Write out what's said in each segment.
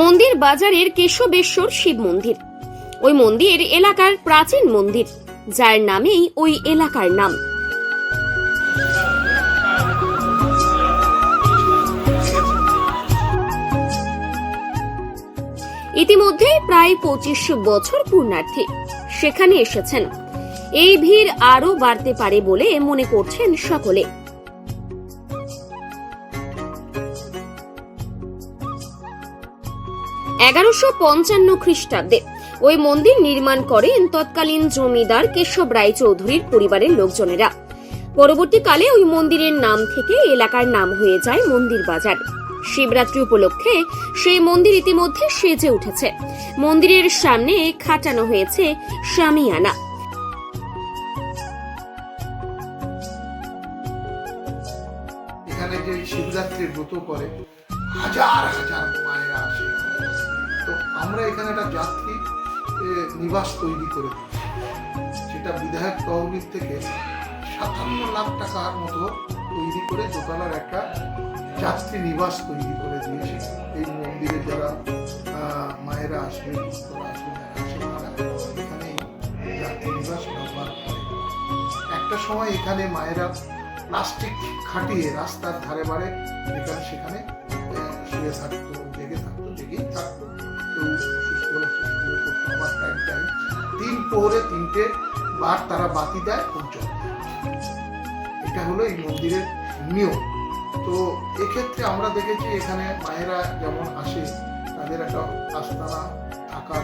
মন্দির বাজারের কেশবেশ্বর শিব মন্দির। ওই মন্দির এলাকার প্রাচীন মন্দির, যার নামেই ওই এলাকার নাম। ইতিমধ্যে প্রায় পঁচিশ বছর পূর্ণার্থী সেখানে এসেছেন। এই ভিড় আরও বাড়তে পারে বলে মনে করছেন সকলে। এগারোশো পঞ্চান্ন খ্রিস্টাব্দে ওই মন্দির নির্মাণ করেন তৎকালীন জমিদার কেশব রায়চৌধুরীর পরিবারের লোকজনেরা। পরবর্তীকালে ওই মন্দিরের নাম থেকে এলাকার নাম হয়ে যায় মন্দির বাজার। শিবরাত্রি উপলক্ষে সেই মন্দির ইতিমধ্যে সেজে উঠেছে। মন্দিরের সামনে খাটানো হয়েছে শামিয়ানা এখানে যে শিবরাত্রির ব্রত করে, হাজার হাজার মায়েরা আসে। আমরা এখানে একটা যাত্রী নিবাস তৈরি করে সেটা বিধায়ক তহবিল থেকে সাতান্ন লাখ টাকার মতো তৈরি করে দোতলার একটা যাত্রী নিবাস তৈরি করে দিয়েছি। এই মন্দিরে যারা মায়েরা আসবে এখানে যাত্রী নিবাস ব্যবহার একটা সময় এখানে মায়েরা প্লাস্টিক খাটিয়ে রাস্তার ধারে বারে এখানে সেখানে শুয়ে থাকতো, জেগে থাকতো, জেগেই থাকতো। পোহরে তিনটে বার তারা বাতি দেয় খুব জল এটা হলো এই মন্দিরের নিয়ম। তো এক্ষেত্রে আমরা দেখেছি এখানে মায়েরা যেমন আসে, তাদের একটা আস্তানা থাকার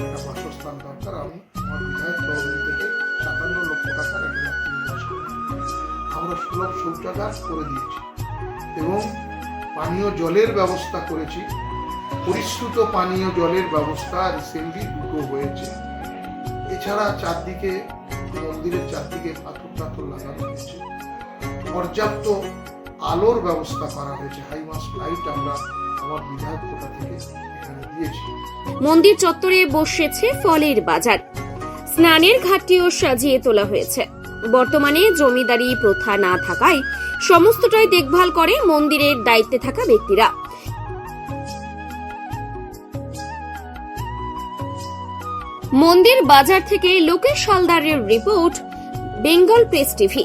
একটা বাসস্থান দরকার। আমি আমার বিধায়ক তহবিল থেকে সাতান্ন লক্ষ টাকার করেছি আমরা সুলভ শৌচাগার করে দিয়েছি এবং পানীয় জলের ব্যবস্থা করেছি। পরিশ্রুত পানীয় জলের ব্যবস্থা রিসেন্টলি দুটো হয়েছে। এছাড়া চারদিকে, মন্দিরের চারদিকে পাথর টাথর লাগানো হয়েছে। পর্যাপ্ত আলোর ব্যবস্থা করা হয়েছে। হাইমাস লাইট আমরা আমার বিধায়ক কোটা থেকে মন্দির চত্বরে বসেছে ফলের বাজার। স্নানের ঘাটটিও সাজিয়ে তোলা হয়েছে। বর্তমানে জমিদারি প্রথা না থাকায় সমস্তটাই দেখভাল করে মন্দিরের দায়িত্বে থাকা ব্যক্তিরা। মন্দির বাজার থেকে লোকেশ হালদারের report Bengal press TV.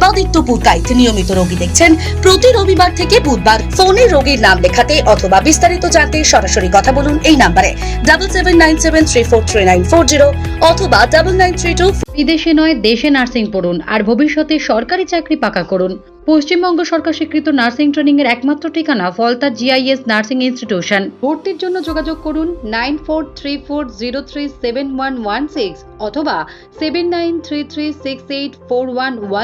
Debaditya Purkait নিয়মিত রোগী দেখছেন। প্রতি রবিবার থেকে বুধবার ফোনে রোগীর নাম লেখাতে অথবা বিস্তারিত জানতে সরাসরি কথা বলুন এই নাম্বারে। Double seven nine seven three four three nine four zero অথবা ডাবল নাইন থ্রি টু বিদেশে নয়, দেশে নার্সিং পড়ুন আর ভবিষ্যতে সরকারি চাকরি পাকা করুন। পশ্চিমবঙ্গ সরকার স্বীকৃত নার্সিং ট্রেনিং এর একমাত্র ঠিকানা ফলতা জিআইএস নার্সিং ইনস্টিটিউশন। ভর্তির জন্য যোগাযোগ করুন nine four three four zero three seven one one six অথবা seven nine three three six eight four one one